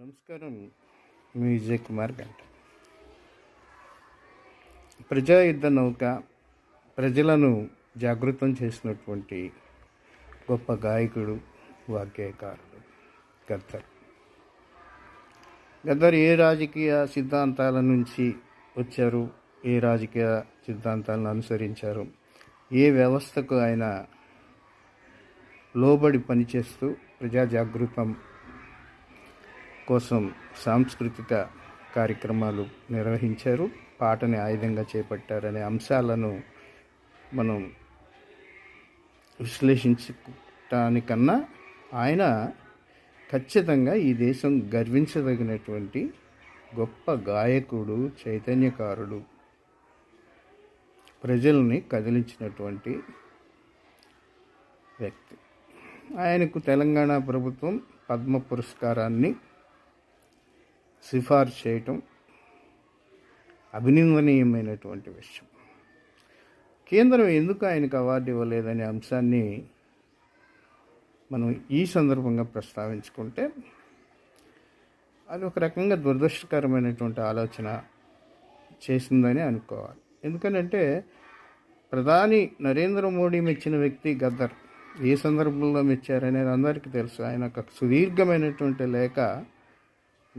నమస్కారం మీ విజయ్ కుమార్ గంట. ప్రజా యుద్ధ నౌక ప్రజలను జాగృతం చేసినటువంటి గొప్ప గాయకుడు వాగ్గేయకారుడు గద్దర్. గద్దర్ ఏ రాజకీయ సిద్ధాంతాల నుంచి వచ్చారు ఏ రాజకీయ సిద్ధాంతాలను అనుసరించారు ఏ వ్యవస్థకు ఆయన లోబడి పనిచేస్తూ ప్రజా జాగృతం కోసం సాంస్కృతిక కార్యక్రమాలు నిర్వహించారు. పాటని ఆయుధంగా చేపట్టారనే అంశాలను మనం విశ్లేషించటానికన్నా ఆయన ఖచ్చితంగా ఈ దేశం గర్వించదగినటువంటి గొప్ప గాయకుడు చైతన్యకారుడు ప్రజల్ని కదిలించినటువంటి వ్యక్తి. ఆయనకు తెలంగాణ ప్రభుత్వం పద్మ పురస్కారాన్ని సిఫార్సు చేయటం అభినందనీయమైనటువంటి విషయం. కేంద్రం ఎందుకు ఆయనకు అవార్డు ఇవ్వలేదనే అంశాన్ని మనం ఈ సందర్భంగా ప్రస్తావించుకుంటే అది ఒక రకంగా దురదృష్టకరమైనటువంటి ఆలోచన చేసిందని అనుకోవాలి. ఎందుకనంటే ప్రధాని నరేంద్ర మోడీ మెచ్చిన వ్యక్తి గద్దర్ ఏ సందర్భంలో మెచ్చారనేది అందరికీ తెలుసు. ఆయన ఒక సుదీర్ఘమైనటువంటి లేఖ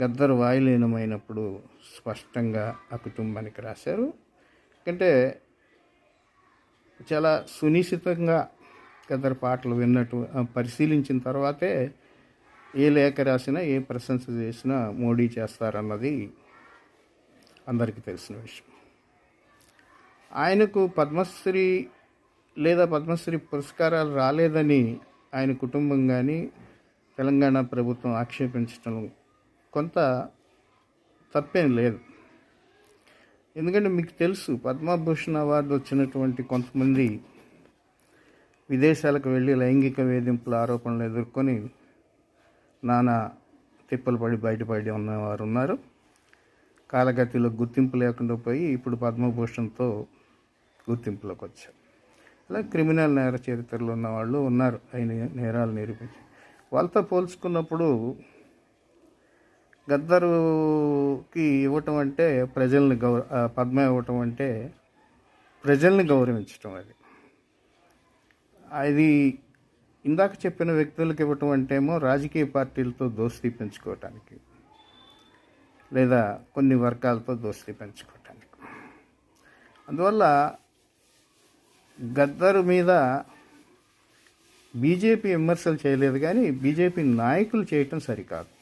గద్దర్ వాయులీనమైనప్పుడు స్పష్టంగా ఆ కుటుంబానికి రాశారు. ఎందుకంటే చాలా సునిశ్చితంగా గద్దరు పాటలు విన్నట్టు పరిశీలించిన తర్వాతే ఏ లేఖ రాసినా ఏ ప్రశంస చేసినా మోడీ చేస్తారన్నది అందరికీ తెలిసిన విషయం. ఆయనకు పద్మశ్రీ లేదా పద్మశ్రీ పురస్కారాలు రాలేదని ఆయన కుటుంబం కానీ తెలంగాణ ప్రభుత్వం ఆక్షేపించడం కొంత తప్పేం లేదు. ఎందుకంటే మీకు తెలుసు పద్మభూషణ్ అవార్డు వచ్చినటువంటి కొంతమంది విదేశాలకు వెళ్ళి లైంగిక వేధింపుల ఆరోపణలు ఎదుర్కొని నానా తిప్పలు పడి బయటపడి ఉన్నవారు ఉన్నారు. కాలగతిలో గుర్తింపు లేకుండా పోయి ఇప్పుడు పద్మభూషణ్తో గుర్తింపులోకి వచ్చారు. అలా క్రిమినల్ నేర చరిత్రలో ఉన్న వాళ్ళు ఉన్నారు ఆయన నేరాలు నిరూపించి. వాళ్ళతో పోల్చుకున్నప్పుడు గద్దరుకి ఇవ్వటం అంటే ప్రజల్ని గౌర పద్మ ఇవ్వటం అంటే ప్రజల్ని గౌరవించటం అది. అది ఇందాక చెప్పిన వ్యక్తులకు ఇవ్వటం అంటేమో రాజకీయ పార్టీలతో దోస్తీ పెంచుకోవటానికి లేదా కొన్ని వర్గాలతో దోస్తీ పెంచుకోవటానికి. అందువల్ల గద్దరు మీద బీజేపీ విమర్శలు చేయలేదు కానీ బీజేపీ నాయకులు చేయటం సరికాదు.